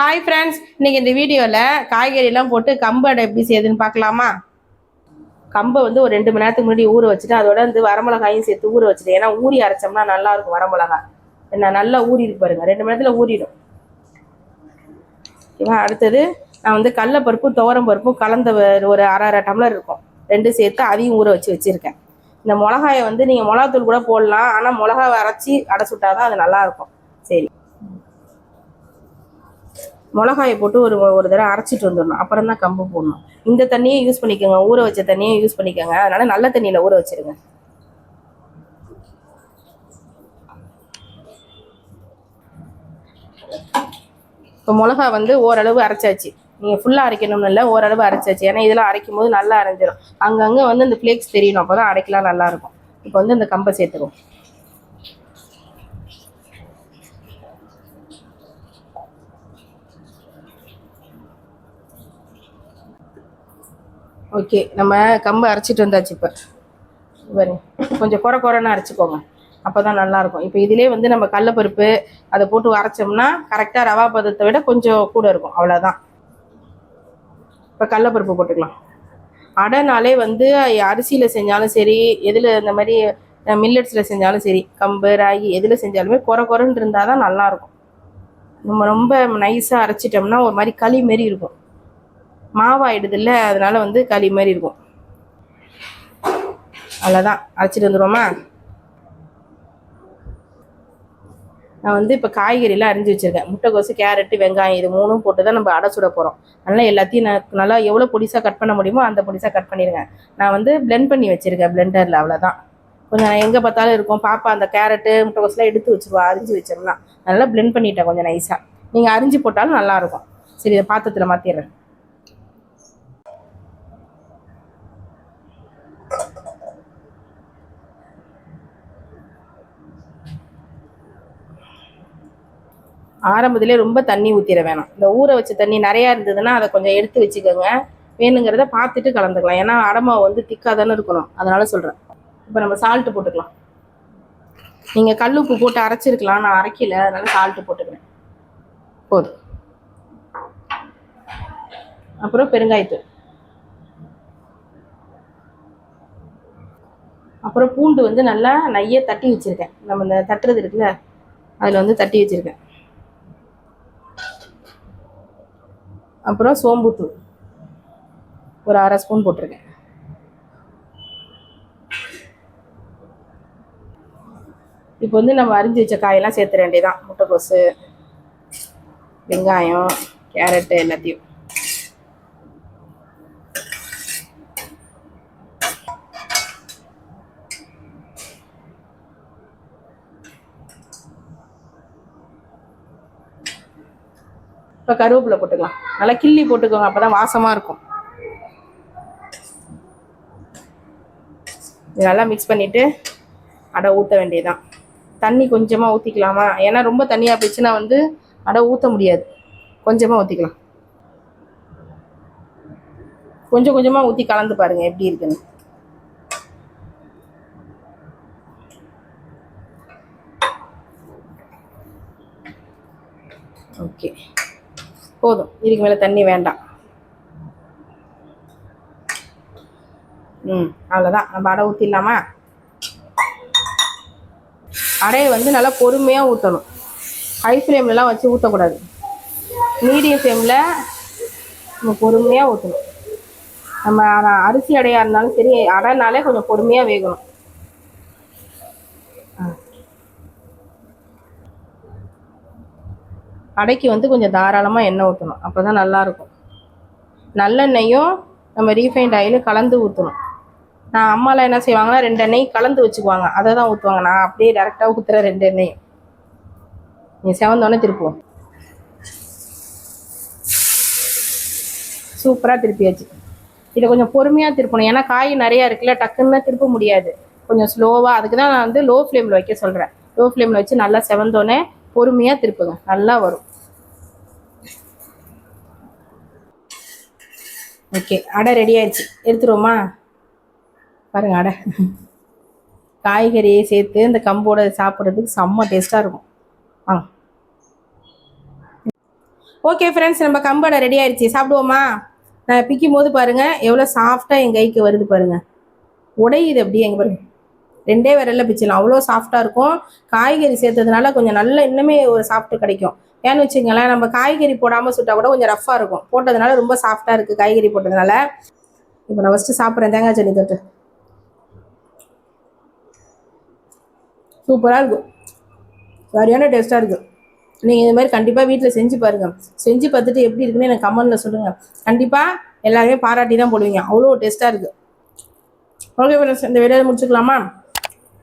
Hi friends இன்னைக்கு இந்த வீடியோவில் காய்கறிலாம் போட்டு கம்பு அடை எப்படி செய்யுதுன்னு பார்க்கலாமா? கம்பை வந்து ஒரு ரெண்டு மணி நேரத்துக்கு முன்னாடி ஊற வச்சுட்டு அதோட வந்து வரமிளகாயும் சேர்த்து ஊற வச்சுட்டு ஏன்னா ஊறி அரைச்சோம்னா நல்லா இருக்கும் வரமிளகாய் என்ன நல்லா ஊறி இருக்கு பாருங்க. ரெண்டு மணி நேரத்தில் ஊறிடும். ஓகேவா அடுத்தது நான் வந்து கடலப்பருப்பும் துவரம் பருப்பும் கலந்த ஒரு- ஒரு அரை அரை டம்ளர் இருக்கும். ரெண்டும் சேர்த்து அதையும் ஊற வச்சு வச்சுருக்கேன். இந்த மிளகாயை வந்து நீங்கள் மிளகாத்தூள் கூட போடலாம். ஆனால் மிளகாவை அரைச்சி அடை சுட்டாதான் அது நல்லாயிருக்கும் சரி. மிளகாயை போட்டு ஒரு ஒரு தடவை அரைச்சிட்டு வந்துடணும். அப்புறம் தான் கம்பு போடணும். இந்த தண்ணியை யூஸ் பண்ணிக்கோங்க. ஊற வச்ச தண்ணியை யூஸ் பண்ணிக்கோங்க. அதனால நல்ல தண்ணியில் ஊற வச்சிருங்க. இப்போ மிளகா வந்து ஓரளவு அரைச்சாச்சு. நீங்கள் ஃபுல்லாக அரைக்கணும்னு இல்லை ஓரளவு அரைச்சாச்சு. ஏன்னா இதெல்லாம் அரைக்கும் போது நல்லா அரைஞ்சிடும் அங்கங்கே வந்து இந்த ஃப்ளேக்ஸ் தெரியணும். அப்போ தான் அரைக்கலாம் நல்லா இருக்கும். இப்போ வந்து இந்த கம்பை சேர்த்துருவோம். ஓகே நம்ம கம்பு அரைச்சிட்டு வந்தாச்சு இப்போ. பாருங்க கொஞ்சம் குறை குறைன்னு அரைச்சிக்கோங்க. அப்போ தான் நல்லாயிருக்கும் இப்போ இதிலே வந்து நம்ம கடலப்பருப்பு அதை போட்டு அரைச்சோம்னா கரெக்டாக ரவா பதத்தை விட கொஞ்சம் கூட இருக்கும். அவ்வளோதான் இப்போ கடலப்பருப்பு போட்டுக்கலாம். அடைனாலே வந்து அரிசியில் செஞ்சாலும் சரி எதில் இந்த மாதிரி மில்லட்ஸில் செஞ்சாலும் சரி கம்பு ராகி எதில் செஞ்சாலுமே குறை குறைன்னு இருந்தால் தான் நல்லாயிருக்கும் நம்ம ரொம்ப நைஸாக அரைச்சிட்டோம்னா ஒரு மாதிரி களி மாரி இருக்கும். மாவாயிடுதுல்ல அதனால வந்து களி மாதிரி இருக்கும். அவ்வளோதான் அரைச்சிட்டு வந்துடுவோமா நான் வந்து இப்போ காய்கறிலாம் அரிஞ்சு வச்சுருக்கேன். முட்டைக்கோசு கேரட்டு வெங்காயம் இது மூணும் போட்டு தான் நம்ம அடை சுட போகிறோம் அதனால் எல்லாத்தையும் நான் நல்லா எவ்வளோ பொடிசாக கட் பண்ண முடியுமோ அந்த பொடிசாக கட் பண்ணிடுங்க நான் வந்து பிளெண்ட் பண்ணி வச்சுருக்கேன் பிளெண்டரில் அவ்வளோதான் கொஞ்சம் எங்கே பார்த்தாலும் இருக்கும். பாப்பா அந்த கேரட்டு முட்டைக்கோசுலாம் எடுத்து வச்சுருவா அரிஞ்சு வச்சிடலாம் நல்லா பிளெண்ட் பண்ணிட்டேன் கொஞ்சம் நைஸாக நீங்கள் அரிஞ்சு போட்டாலும் நல்லாயிருக்கும் சரி இதை பாத்திரத்தில் மாற்றிடுறேன் ஆரம்பத்திலே ரொம்ப தண்ணி ஊற்றிட வேணாம். இந்த ஊற வச்ச தண்ணி நிறையா இருந்ததுன்னா அதை கொஞ்சம் எடுத்து வச்சுக்கோங்க. வேணுங்கிறத பார்த்துட்டு கலந்துக்கலாம். ஏன்னா அடமாவை வந்து திக்காக தானே இருக்கணும். அதனால் சொல்கிறேன் இப்போ நம்ம சால்ட்டு போட்டுக்கலாம். நீங்கள் கல் உப்பு போட்டு அரைச்சிருக்கலாம். நான் அரைக்கல. அதனால் சால்ட்டு போட்டுக்கிறேன். போதும். அப்புறம் பெருங்காயத்தூள். அப்புறம் பூண்டு வந்து நல்லா நைய தட்டி வச்சுருக்கேன். நம்ம இந்த தட்டுறது இருக்குல்ல அதில் வந்து தட்டி வச்சுருக்கேன். அப்புறம் சோம்புத்தூள் ஒரு அரை ஸ்பூன் போட்டிருக்கேன். இப்போ வந்து நம்ம அரிஞ்சு வச்ச காயெல்லாம் சேர்த்துற வேண்டியதான் முட்டைக்கோசு வெங்காயம் கேரட்டு எல்லாத்தையும். இப்போ கருவேப்பிலை போட்டுக்கலாம். நல்லா கிள்ளி போட்டுக்கோங்க அப்போ தான் வாசமாக இருக்கும். இது நல்லா மிக்ஸ் பண்ணிவிட்டு அடை ஊற்ற வேண்டியதுதான். தண்ணி கொஞ்சமாக ஊற்றிக்கலாமா ஏன்னா ரொம்ப தண்ணியாக போயிடுச்சுன்னா வந்து அடை ஊற்ற முடியாது. கொஞ்சமாக ஊற்றிக்கலாம் கொஞ்சம் கொஞ்சமாக ஊற்றி கலந்து பாருங்கள் எப்படி இருக்குன்னு. ஓகே போதும். இதுக்கு மேலே தண்ணி வேண்டாம். ம் அவ்வளோதான் நம்ம அடை ஊற்றிடலாமா அடையை வந்து நல்லா பொறுமையாக ஊற்றணும் ஹை ஃப்ளேம்லலாம் வச்சு ஊற்றக்கூடாது மீடியம் ஃப்ளேமில் நம்ம பொறுமையாக ஊற்றணும் நம்ம அரிசி அடையாக இருந்தாலும் சரி அடைனாலே கொஞ்சம் பொறுமையாக வேகணும். அடைக்கு வந்து கொஞ்சம் தாராளமாக எண்ணெய் ஊற்றணும் அப்போ தான் நல்லாயிருக்கும். நல்லெண்ணெயும் நம்ம ரீஃபைண்ட் ஆயிலும் கலந்து ஊற்றணும் நான் அம்மாலாம் என்ன செய்வாங்கன்னா ரெண்டு எண்ணெய் கலந்து வச்சுக்குவாங்க. அதை தான் ஊற்றுவாங்க நான் அப்படியே டேரெக்டாக ஊற்றுறேன் ரெண்டு எண்ணெயும் நீ செவந்தோடனே திருப்புவோம். சூப்பராக திருப்பியாச்சு. இதை கொஞ்சம் பொறுமையாக திருப்பணும். ஏன்னா காய் நிறையா இருக்குல்ல டக்குன்னு திருப்ப முடியாது. கொஞ்சம் ஸ்லோவாக அதுக்கு தான் நான் வந்து லோ ஃப்ளேமில் வைக்க சொல்கிறேன் லோ ஃப்ளேமில் வச்சு நல்லா செவந்தோடனே பொறுமையாக திருப்புங்க நல்லா வரும். ஓகே அடை ரெடி ஆயிடுச்சு. எடுத்துருவோமா? பாருங்க அடை. காய்கறியை சேர்த்து இந்த கம்போட சாப்பிட்றதுக்கு செம்ம டேஸ்ட்டாக இருக்கும். ஆ. ஓகே ஃப்ரெண்ட்ஸ் நம்ம கம்படை ரெடி ஆயிடுச்சு. சாப்பிடுவோமா? நான் பிக்கும் போது பாருங்கள் எவ்வளோ சாஃப்டாக என் கைக்கு வருது பாருங்கள் உடையுது அப்படியே எங்கள் பாருங்கள் ரெண்டே விரல்ல பிச்சிடலாம். அவ்வளோ சாஃப்டாக இருக்கும். காய்கறி சேர்த்ததுனால கொஞ்சம் நல்ல இன்னுமே ஒரு சாஃப்ட் கிடைக்கும். ஏன்னு வச்சுங்களேன் நம்ம காய்கறி போடாமல் சுட்டா கூட கொஞ்சம் ரஃப்பாக இருக்கும். போட்டதுனால ரொம்ப சாஃப்டாக இருக்குது காய்கறி போட்டதுனால. இப்போ நான் ஃபஸ்ட்டு சாப்பிட்றேன். தேங்காய் சட்னி தொட்டு. சூப்பராக இருக்கும் சரியான டேஸ்ட்டாக இருக்குது நீங்கள் இது மாதிரி கண்டிப்பாக வீட்டில் செஞ்சு பாருங்கள் செஞ்சு பார்த்துட்டு எப்படி இருக்குன்னு எனக்கு கமெண்டில் சொல்லுங்கள் கண்டிப்பாக எல்லாருமே பாராட்டி தான் போடுவீங்க. அவ்வளோ டேஸ்ட்டாக இருக்குது ஓகே ஃப்ரெண்ட்ஸ் இந்த வீடியோ முடிச்சுக்கலாமா?